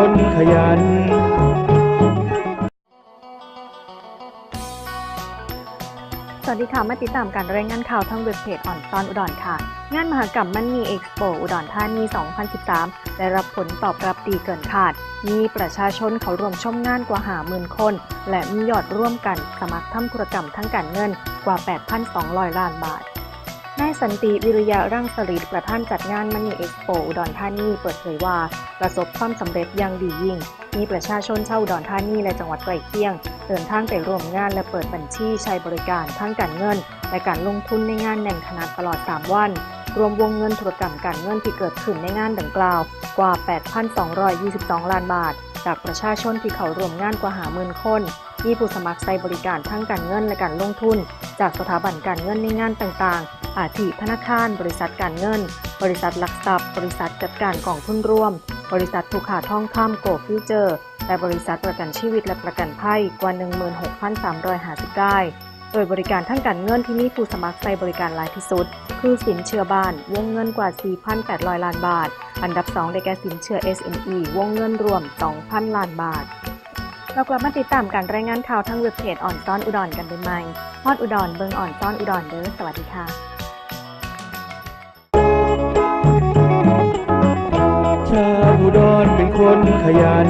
ยัน สวัสดีค่ะ มาติดตามการรายงานข่าวทางเว็บเพจอ่อนซอนอุดรค่ะ งานมหกรรมมันมีเอ็กซ์โปอุดรธานี 2013 ได้รับผลตอบรับดีเกินคาด มีประชาชนเขารวมชมงานกว่าหาหมื่นคน และมียอดร่วมกันสมัครทำธุรกรรมทั้งการเงินกว่า 8,200 ล้านบาท นายสันติวิริยะร่างสลิดประธานจัดงานมันนีเอ็กซ์โปอุดรธานีเปิดเผยว่า ประสบความสำเร็จอย่างดียิ่ง มีประชาชนชาวอุดรธานีและจังหวัดใกล้เคียง เดินทางไปร่วมงานและเปิดบัญชีใช้บริการทั้งการเงิน และการลงทุนในงานแน่นขนาดตลอด 3 วัน รวมวงเงินธุรกรรมการเงินที่เกิดขึ้นในงานดังกล่าว กว่า 8,222 ล้านบาท จากประชาชนที่เขาร่วมงานกว่าหาหมื่นคนมีผู้สมัครใช้บริการทั้งการเงินและการลงทุน จากสถาบันการเงินในงานต่างๆ อาทิธนาคาร บริษัทการเงิน บริษัทหลักทรัพย์ บริษัทจัดการกองทุนร่วม บริษัทผูกขาดทองคำโกลฟิวเจอร์ และบริษัทประกันชีวิตและประกันภัยกว่า 16,350รายโดยบริการทั้งการเงินที่มีผู้สมัครใช้บริการหลายที่สุด คือสินเชื่อบ้าน วงเงินกว่า 4,800 ล้านบาท อันดับ 2 ได้แก่สินเชื่อ SME วงเงินรวม 2,000 ล้านบาท เรากลับมาติดตามการรายงานข่าวทางเว็บเพจอ่อนซ้อนอุดรกันได้ไหมฮอดอุดรเบิงอ่อนซ้อนอุดรเด้อสวัสดีค่ะ คนขยัน